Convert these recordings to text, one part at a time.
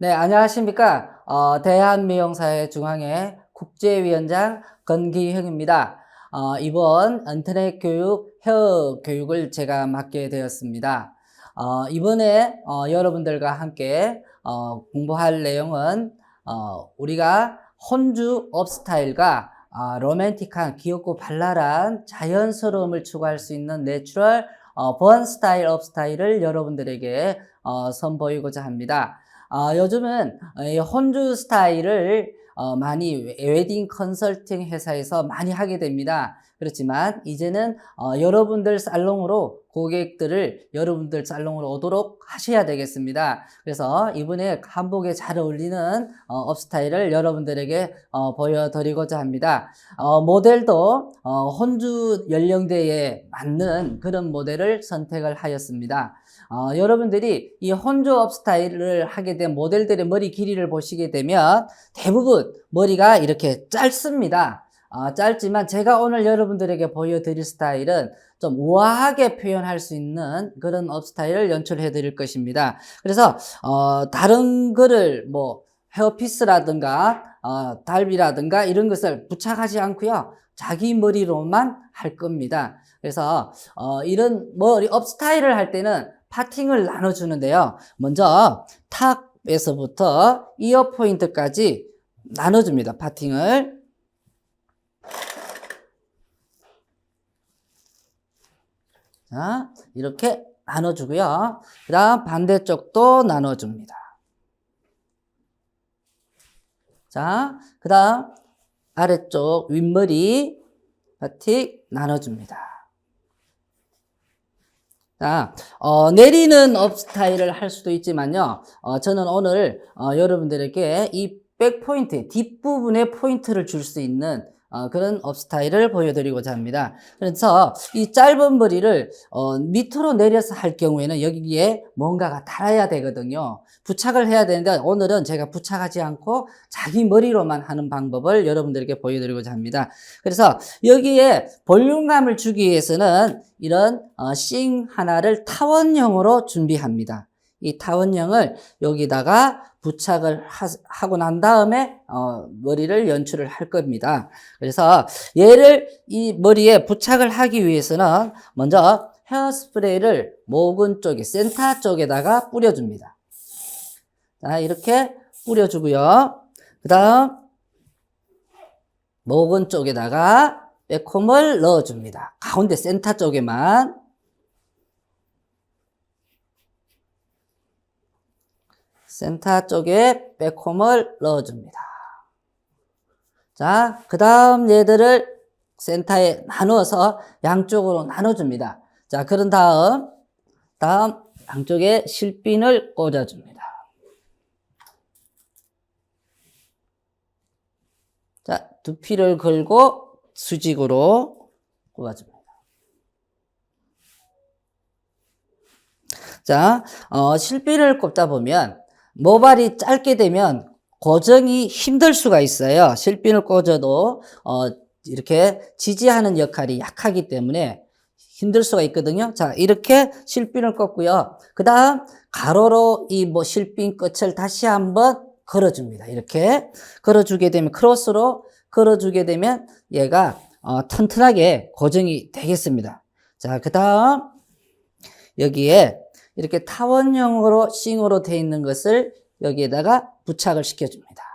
네, 안녕하십니까. 어, 대한미용사회 중앙회 국제위원장 건기형입니다. 어, 이번 인터넷 교육, 헤어 교육을 제가 맡게 되었습니다. 어, 이번에 어, 여러분들과 함께 어, 공부할 내용은 어, 우리가 혼주 업스타일과 어, 로맨틱한 귀엽고 발랄한 자연스러움을 추구할 수 있는 내추럴 어, 번 스타일 업스타일을 여러분들에게 어, 선보이고자 합니다. 어, 요즘은 이 혼주 스타일을 어, 많이 웨딩 컨설팅 회사에서 많이 하게 됩니다. 그렇지만 이제는 어, 여러분들 살롱으로 고객들을 여러분들 살롱으로 오도록 하셔야 되겠습니다. 그래서 이번에 한복에 잘 어울리는 어, 업스타일을 여러분들에게 어, 보여드리고자 합니다. 어, 모델도 어, 혼주 연령대에 맞는 그런 모델을 선택을 하였습니다. 어, 여러분들이 이 혼주 업스타일을 하게 된 모델들의 머리 길이를 보시게 되면 대부분 머리가 이렇게 짧습니다. 어, 짧지만 제가 오늘 여러분들에게 보여드릴 스타일은 좀 우아하게 표현할 수 있는 그런 업 스타일을 연출해 드릴 것입니다. 그래서 어, 다른 거를 뭐 헤어피스라든가 어, 달비라든가 이런 것을 부착하지 않고요. 자기 머리로만 할 겁니다. 그래서 어, 이런 머리 업 스타일을 할 때는 파팅을 나눠주는데요. 먼저 탑에서부터 이어 포인트까지 나눠줍니다. 파팅을. 자, 이렇게 나눠주고요. 그 다음 반대쪽도 나눠줍니다. 자, 그 다음 아래쪽 윗머리 바틱 나눠줍니다. 자, 어, 내리는 업 스타일을 할 수도 있지만요. 어, 저는 오늘 어, 여러분들에게 이 백포인트, 뒷부분에 포인트를 줄 수 있는 어, 그런 업 스타일을 보여드리고자 합니다. 그래서 이 짧은 머리를 어, 밑으로 내려서 할 경우에는 여기에 뭔가가 달아야 되거든요. 부착을 해야 되는데 오늘은 제가 부착하지 않고 자기 머리로만 하는 방법을 여러분들에게 보여드리고자 합니다. 그래서 여기에 볼륨감을 주기 위해서는 이런 어, 싱 하나를 타원형으로 준비합니다. 이 타원형을 여기다가 부착을 하, 고난 다음에 어, 머리를 연출을 할 겁니다. 그래서 얘를 이 머리에 부착을 하기 위해서는 먼저 헤어스프레이를 모근 쪽에 센터 쪽에다가 뿌려줍니다. 자 이렇게 뿌려주고요. 그 다음 모근 쪽에다가 빼콤을 넣어줍니다. 가운데 센터 쪽에만 센터 쪽에 백홈을 넣어줍니다. 자, 그 다음 얘들을 센터에 나누어서 양쪽으로 나눠줍니다. 자, 그런 다음, 다음 양쪽에 실핀을 꽂아줍니다. 자, 두피를 걸고 수직으로 꼽아줍니다. 자, 어, 실핀을 꼽다 보면 모발이 짧게 되면 고정이 힘들 수가 있어요. 실핀을 꽂아도 어, 이렇게 지지하는 역할이 약하기 때문에 힘들 수가 있거든요. 자, 이렇게 실핀을 꽂고요. 그 다음 가로로 이 뭐 실핀 끝을 다시 한번 걸어줍니다. 이렇게 걸어주게 되면 크로스로 걸어주게 되면 얘가 어, 튼튼하게 고정이 되겠습니다. 자, 그 다음 여기에 이렇게 타원형으로 싱으로 되어 있는 것을 여기에다가 부착을 시켜줍니다.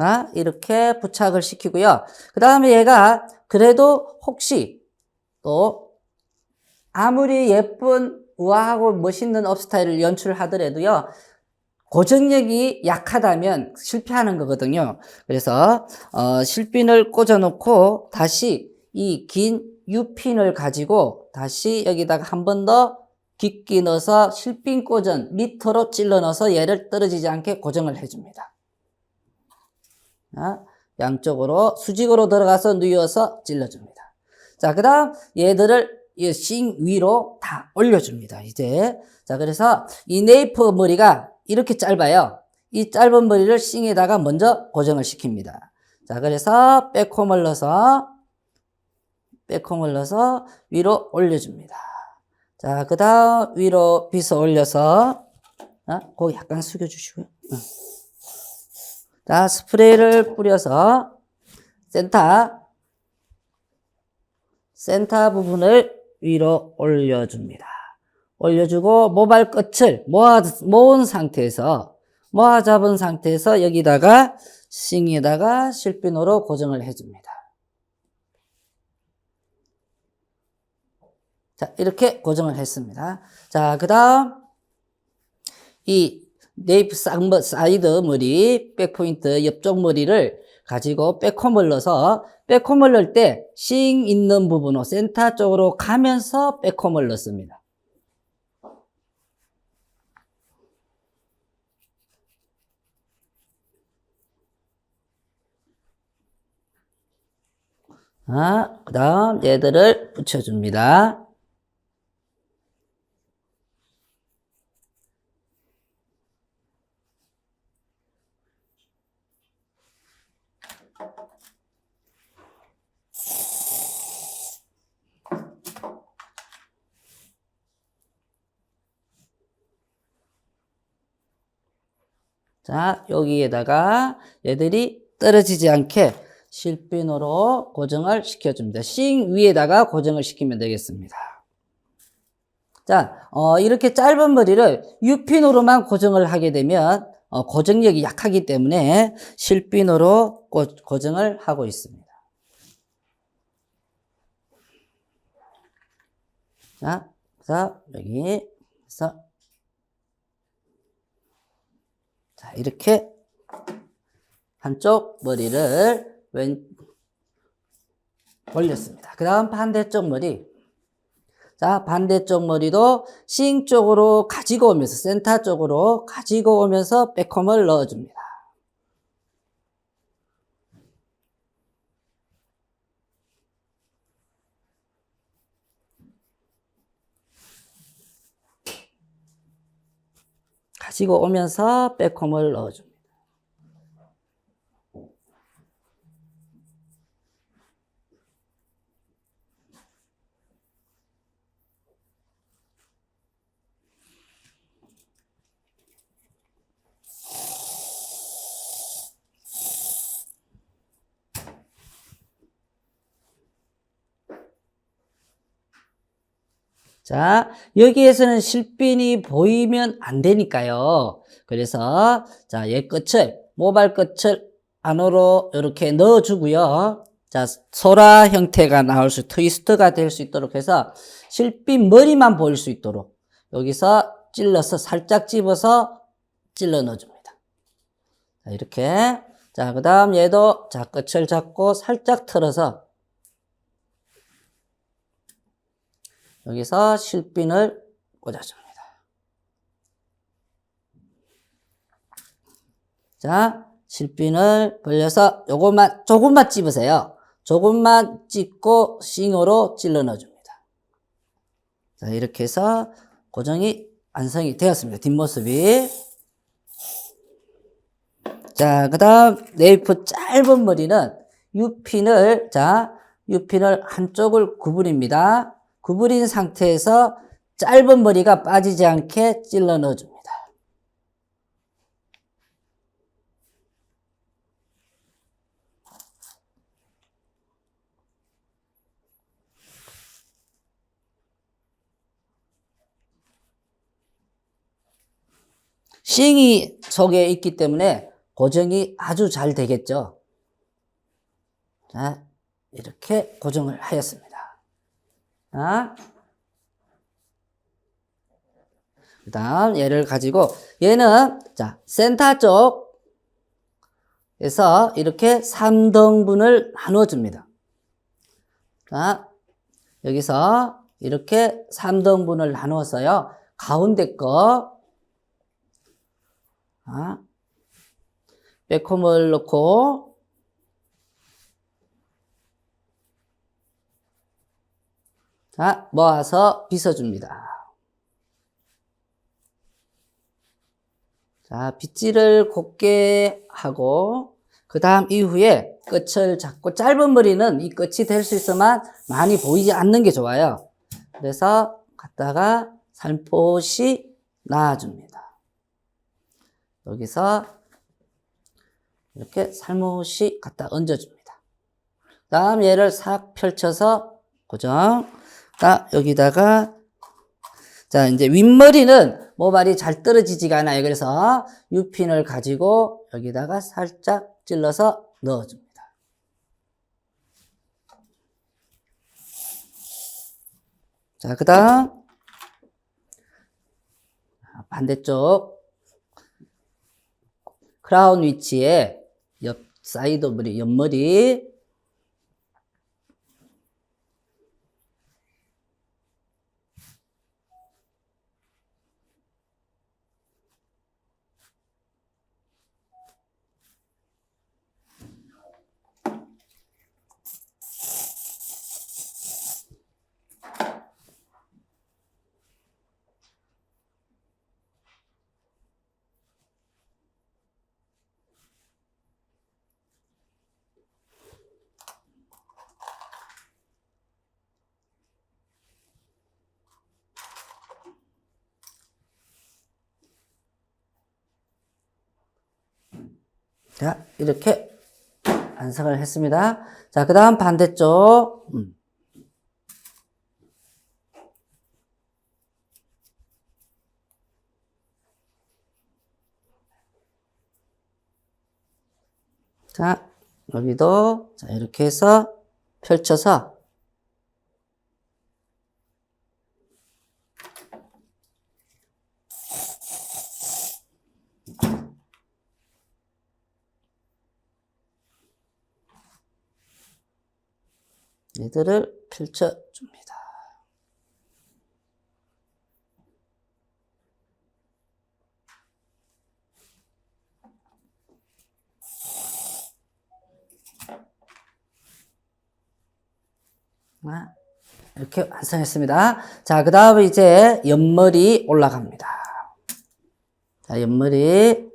아, 이렇게 부착을 시키고요. 그 다음에 얘가 그래도 혹시 또 아무리 예쁜 우아하고 멋있는 업스타일을 연출하더라도요. 고정력이 약하다면 실패하는 거거든요. 그래서 어, 실핀을 꽂아놓고 다시 이긴 U핀을 가지고 다시 여기다가 한 번 더 깊게 넣어서 실핀 꽂은 밑으로 찔러 넣어서 얘를 떨어지지 않게 고정을 해줍니다. 양쪽으로 수직으로 들어가서 누워서 찔러줍니다. 자, 그 다음 얘들을 이싱 위로 다 올려줍니다. 이제. 자, 그래서 이 네이프 머리가 이렇게 짧아요. 이 짧은 머리를 싱에다가 먼저 고정을 시킵니다. 자, 그래서 백홈을 넣어서, 백홈을 넣어서 위로 올려줍니다. 자, 그 다음 위로 빗어 올려서, 어? 고기 약간 숙여주시고요. 어. 자, 스프레이를 뿌려서 센터, 센터 부분을 위로 올려줍니다. 올려주고 모발 끝을 모아, 모은 상태에서 모아 잡은 상태에서 여기다가 싱에다가 실핀으로 고정을 해줍니다. 자, 이렇게 고정을 했습니다. 자, 그 다음, 이 네이프 쌍머, 사이드 머리, 백포인트 옆쪽 머리를 가지고 백홈을 넣어서 백홈을 넣을 때 싱 있는 부분으로 센터 쪽으로 가면서 백홈을 넣습니다. 아, 그 다음 얘들을 붙여줍니다. 자, 여기에다가 얘들이 떨어지지 않게 실핀으로 고정을 시켜줍니다. 싱 위에다가 고정을 시키면 되겠습니다. 자, 어, 이렇게 짧은 머리를 U핀으로만 고정을 하게 되면 어, 고정력이 약하기 때문에 실핀으로 고, 고정을 하고 있습니다. 자, 그래서 여기 해서 자, 이렇게 한쪽 머리를 왼 올렸습니다. 그 다음 반대쪽 머리. 자, 반대쪽 머리도 싱 쪽으로 가지고 오면서, 센터 쪽으로 가지고 오면서 백홈을 넣어줍니다. 가 지고 오면서 백홈을 넣어줍니다. 자, 여기에서는 실핀이 보이면 안 되니까요. 그래서, 자, 얘 끝을, 모발 끝을 안으로 이렇게 넣어주고요. 자, 소라 형태가 나올 수, 트위스트가 될 수 있도록 해서 실핀 머리만 보일 수 있도록 여기서 찔러서 살짝 집어서 찔러 넣어줍니다. 자, 이렇게. 자, 그 다음 얘도 자, 끝을 잡고 살짝 틀어서 여기서 실핀을 꽂아줍니다. 자, 실핀을 벌려서 요것만, 조금만 찝으세요. 조금만 찝고 싱으로 찔러 넣어줍니다. 자, 이렇게 해서 고정이 완성이 되었습니다. 뒷모습이. 자, 그 다음 네이프 짧은 머리는 U핀을, 자, U핀을 한쪽을 구부립니다. 구부린 상태에서 짧은 머리가 빠지지 않게 찔러 넣어줍니다. 싱이 속에 있기 때문에 고정이 아주 잘 되겠죠. 자, 이렇게 고정을 하였습니다. 자, 그 다음 얘를 가지고 얘는 자 센터 쪽에서 이렇게 3등분을 나눠줍니다. 자, 여기서 이렇게 3등분을 나누어서요. 가운데 거 자, 백홈을 넣고 자, 모아서 빗어줍니다. 자, 빗질을 곱게 하고, 그 다음 이후에 끝을 잡고, 짧은 머리는 이 끝이 될 수 있어만 많이 보이지 않는 게 좋아요. 그래서 갖다가 살포시 놔줍니다. 여기서 이렇게 살못이 갖다 얹어줍니다. 다음 얘를 싹 펼쳐서 고정. 자, 여기다가 자, 이제 윗머리는 모발이 잘 떨어지지가 않아요. 그래서 U핀을 가지고 여기다가 살짝 찔러서 넣어줍니다. 자, 그 다음 반대쪽 크라운 위치에 옆 사이드 머리, 옆머리 자, 이렇게 완성을 했습니다. 자, 그 다음 반대쪽. 음. 자, 여기도, 자, 이렇게 해서 펼쳐서 얘들을 펼쳐줍니다. 아, 이렇게 완성했습니다. 자, 그 다음에 이제 옆머리 올라갑니다. 자, 옆머리.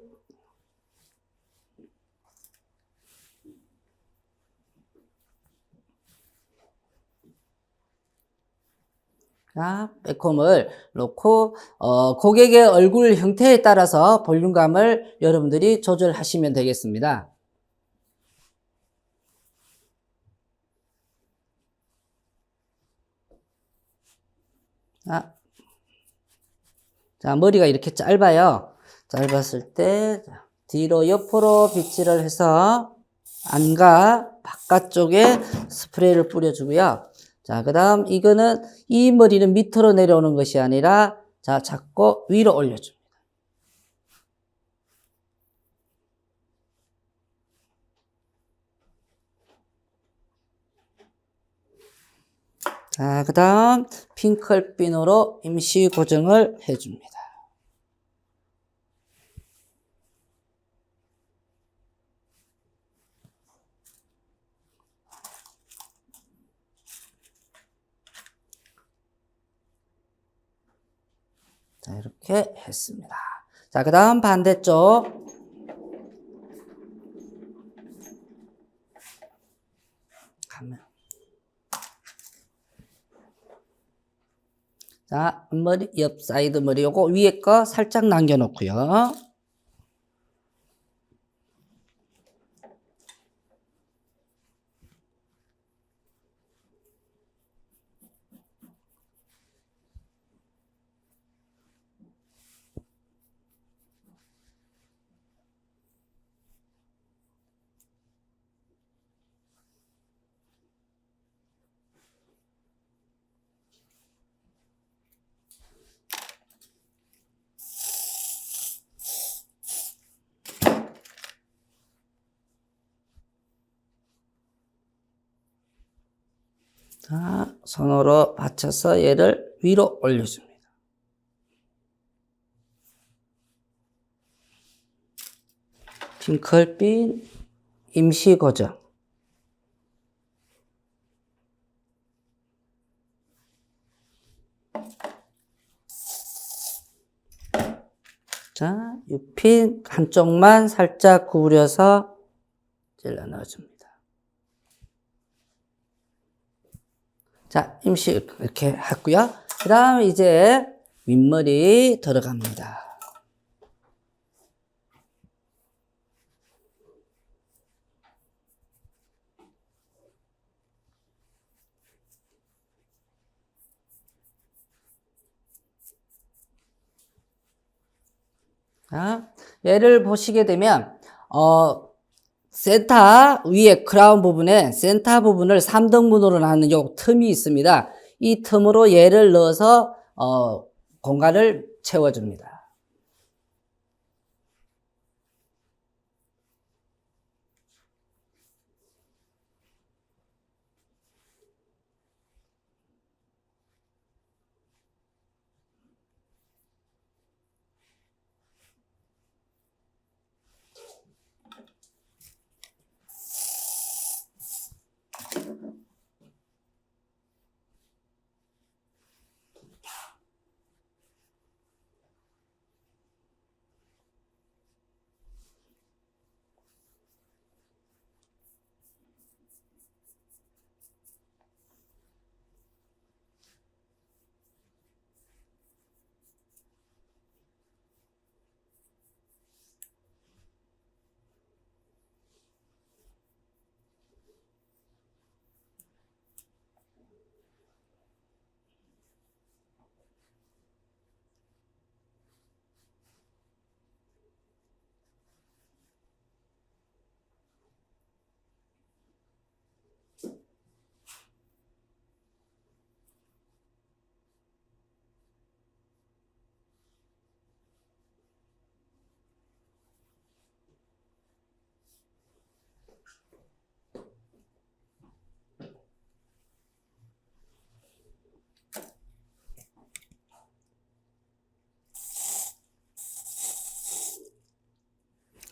자, 백홈을 놓고 어, 고객의 얼굴 형태에 따라서 볼륨감을 여러분들이 조절하시면 되겠습니다. 자, 자, 머리가 이렇게 짧아요. 짧았을 때 자, 뒤로 옆으로 빗질을 해서 안과 바깥쪽에 스프레이를 뿌려주고요. 자, 그 다음 이거는 이 머리는 밑으로 내려오는 것이 아니라 자, 잡고 위로 올려줍니다. 자, 그 다음 핑클핀으로 임시 고정을 해줍니다. 자, 이렇게 했습니다. 자, 그 다음 반대쪽. 가면. 자, 머리, 옆 사이드 머리 요거 위에 거 살짝 남겨놓고요. 자, 손으로 받쳐서 얘를 위로 올려줍니다. 핑클빛 임시 고정. 자, 6핀 한쪽만 살짝 구부려서 찔러 넣어줍니다. 자, 임시 이렇게 했고요. 그 다음 이제 윗머리 들어갑니다. 자, 얘를 보시게 되면, 어, 센터 위에 크라운 부분에 센터 부분을 3등분으로 나누는 요 틈이 있습니다. 이 틈으로 얘를 넣어서, 어, 공간을 채워줍니다.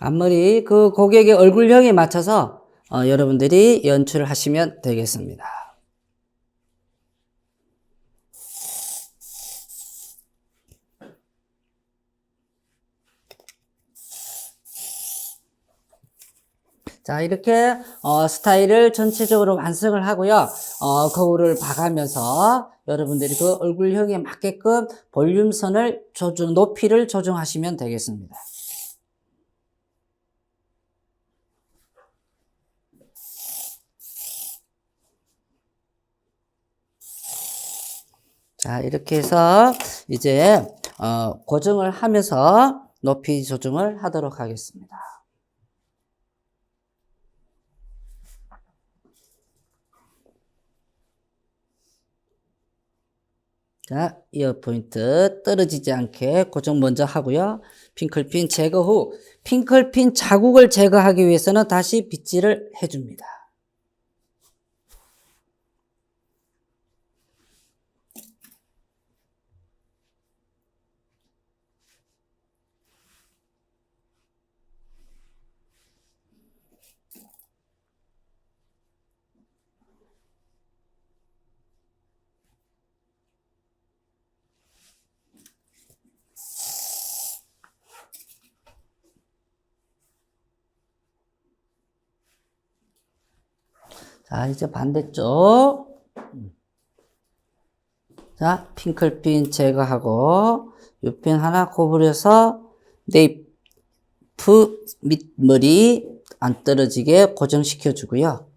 앞머리 그 고객의 얼굴형에 맞춰서 어, 여러분들이 연출을 하시면 되겠습니다. 자, 이렇게, 어, 스타일을 전체적으로 완성을 하고요. 어, 거울을 봐가면서 여러분들이 그 얼굴형에 맞게끔 볼륨선을 조정, 높이를 조정하시면 되겠습니다. 자, 이렇게 해서 이제, 어, 고정을 하면서 높이 조정을 하도록 하겠습니다. 자, 이어 포인트 떨어지지 않게 고정 먼저 하고요. 핑클핀 제거 후 핑클핀 자국을 제거하기 위해서는 다시 빗질을 해줍니다. 자, 이제 반대쪽. 자, 핑클핀 제거하고, 요핀 하나 구부려서, 네이프 밑머리 안 떨어지게 고정시켜 주고요.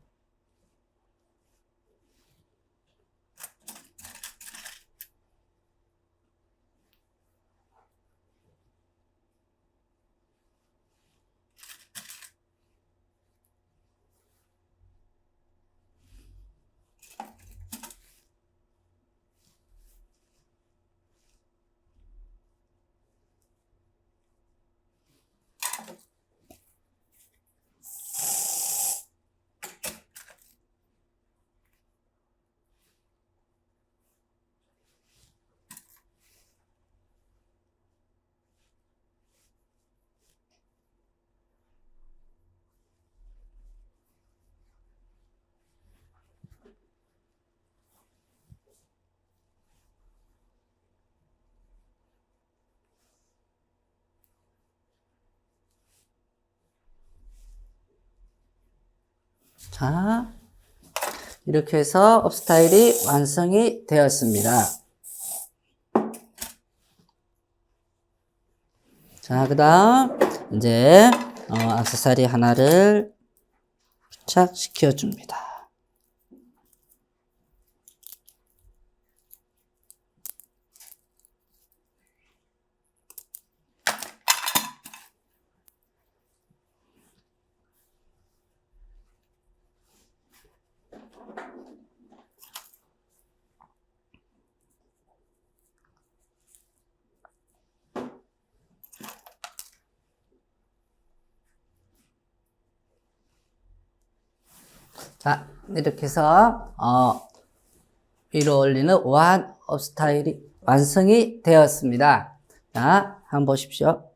자, 이렇게 해서 업스타일이 완성이 되었습니다. 자, 그 다음, 이제, 어, 악세사리 하나를 부착시켜 줍니다. 자, 이렇게 해서, 어, 위로 올리는 원 업스타일이 완성이 되었습니다. 자, 한번 보십시오.